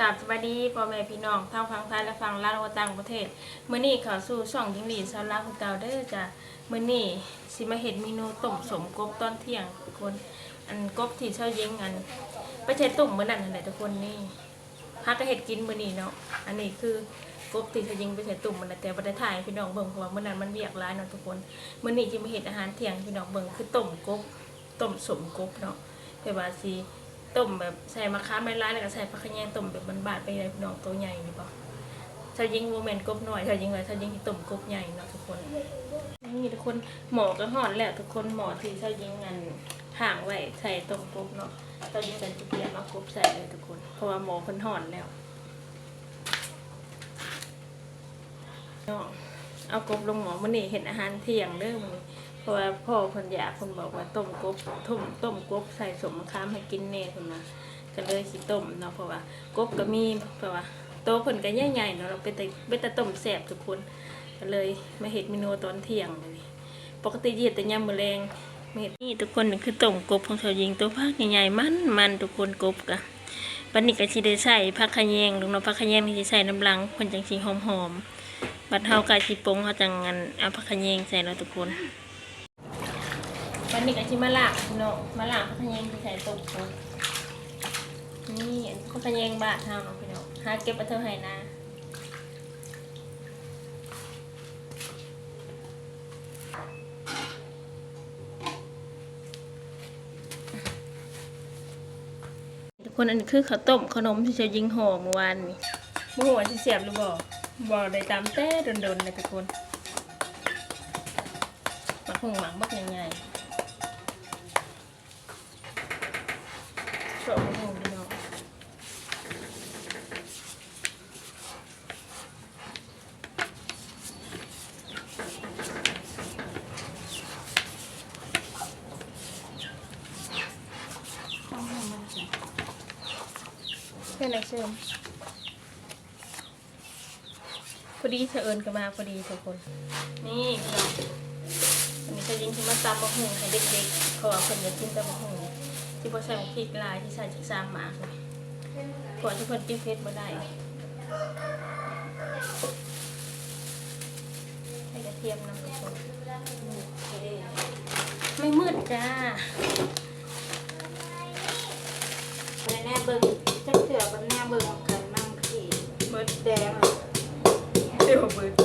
กราบสวัสดีพ่อแม่พี่น้องทั้งฝั่งไทยและฝั่งลาวและต่างประเทศมื้อนี้เข้าสู่ช่องยิงหลีชาวลาวคือเก่าเด้อจ้ะมื้อนี้สิมาเฮ็ดเมนูต้มสมกบตอนเที่ยงทุกคนอันกบที่เช้ายิงอันไปใช้ตุ่มมื้อนั้นนั่นแหละทุกคนนี่ฮักก็เฮ็ดกินมื้อนี้เนาะอันนี้คือกบที่เช้ายิงไปใช้ตุ่มมันนแต่บ่ได้ถ่ายพี่น้องเบิ่งเพราะว่ามื้อนั้นมันเวียกหลายเนาะทุกคนมื้อนี้สิมาเฮ็ดอาหารเที่ยงพี่น้องเบิ่งคือต้มกบต้มสมกบเนาะแต่ว่าสิ ต้มแบบใส่มะขามไม่ร้ายแล้วก็ใส่ผักขยงต้มแบบมันบานๆไปเลยพี่น้องตัวใหญ่นี่ปะถ้ายิงโมเมนต์กบหน่อยถ้ายิงเลยถ้ายิงที่ต้มกบใหญ่เนาะทุกคนนี่ทุกคนหมอก็ห่อนแล้วทุกคนหมอที่ถ้ายิงงานห่างไว้ใส่ต้มกบเนาะถ้ายิงกันจะเปลี่ยนมากบใส่เลยทุกคนเพราะว่าหมอเพิ่นห่อนแล้วเนาะเอากบลงหมอมื้อนี้เห็นอาหารเที่ยงเด้อมื้อนี้ เพราะว่าพ่อคนอยากคนบอกว่าต้มกบต้มต้มกบใส่สมมะขามให้กินแน่คนมาก็เลยสิต้มเนาะเพราะว่ากบก็มีเพราะว่าโตเพิ่นก็ใหญ่ๆเนาะเราเป็นแต่เป็นแต่ต้มแซ่บทุกคนก็เลยมาเฮ็ดเมนูตอนเที่ยงเลยปกติเฮ็ดแต่ยามมื้อแรงเฮ็ดนี่ทุกคนนี่คือต้มกบของชาวยิงตัวผักใหญ่ๆมันมันทุกคนกบกะบัดนี้ก็สิได้ใส่ผักขะแยงลงเนาะผักขะแยงนี่สิใส่น้ำลังเพิ่นจังสิหอมๆบัดเฮาก็สิปรุงเฮาจังงันเอาผักขะแยงใส่เนาะทุกคน วันนี้ก็ชิมาลากเนาะมาลากพักขะแยงไปใส่ต้มก่อนนี่พักขะแยงบาทเท่าเนาะพี่น้องหาเก็บเอาเท่าไหร่นะทุกคนอันนี้คือข้าวต้มขนมที่เชายิงห่อเมื่อวานนี่เมื่อวานที่เสียบหรือบ่บ่ได้ตามแต่โดนๆเลยทุกคนหมักหงหมักบักใหญ่ๆ โชว์หมูดีเนาะ แค่ไหนเชิญพอดีเธอเอิญกันมาพอดีทุกคน นี่พี่น้องอันนี้จะยิงที่มาตำมะฮุงให้เด็กๆเขาว่าคนอยากกินตำมะฮุงที่พอใส่พริกลายที่ใส่จากซามหมากเลยขวดที่คนปิ้งเพชรมาได้ให้กระเทียมน้ำทุกคนไม่มืดจ้า เบิ่งจักเถื่อบันแน่เบิ่งกันมั่งพี่มืดแดงเดี๋ยวมืด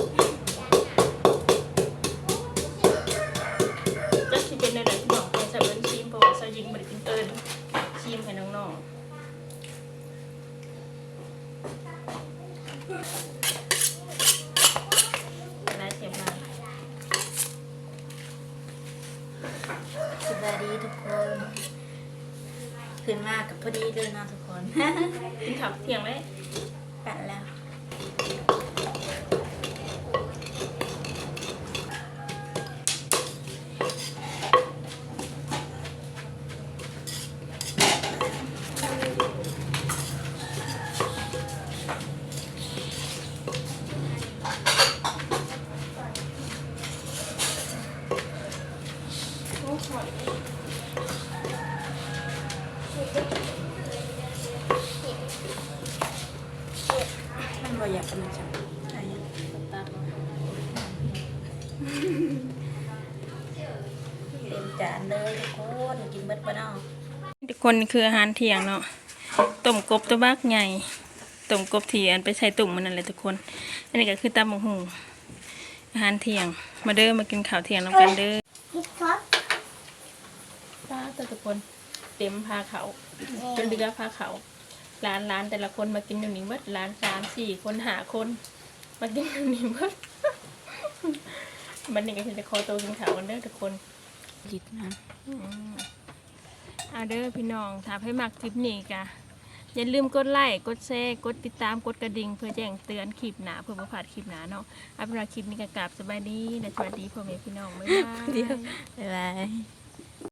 ขึ้นมากกับพอดีเลยนะทุกคน กินข้าวเที่ยงไหมกันแล้วโอ้ย มันบ่อยากกันจังอะไรอย่างตัดมาเต็มจานเลยทุกคนกินเบิดบ่เนาะทุกคนนี่คืออาหารเที่ยงเนาะต้มกบตัวบักใหญ่ต้มกบที่อันไปใส่ตุ่มมันนั่นแหละทุกคน อันนี้ก็คือตำบักหุ่งอาหารเที่ยง มาเด้อมากินข้าวเที่ยงน้ำกันเด้อพี่ครับป้าตัวทุกคน เต็มพาเขาจนเรือพาเขาร้านร้านแต่ละคนมากินอยู่นี่เบิดร้านสามสี่คนหาคน มากินอยู่นี่เบิดบันนี้ก็จะคอโตวกินข้าวกันเด้อทุกคนจิตนะอืมเอาเด้อพี่น้องถ้าให้มักคลิปนี้กะอย่าลืมกดไลค์กดแชร์กดติดตามกดกระดิ่งเพื่อแจ้งเตือนคลิปหนาเพื่อประพลาดคลิปหนาเนาะเอาเป็นว่าคลิปนี้ก็กราบสบายดีและสวัสดีพ่อแม่พี่น้องบ๊ายบายบ๊ายบาย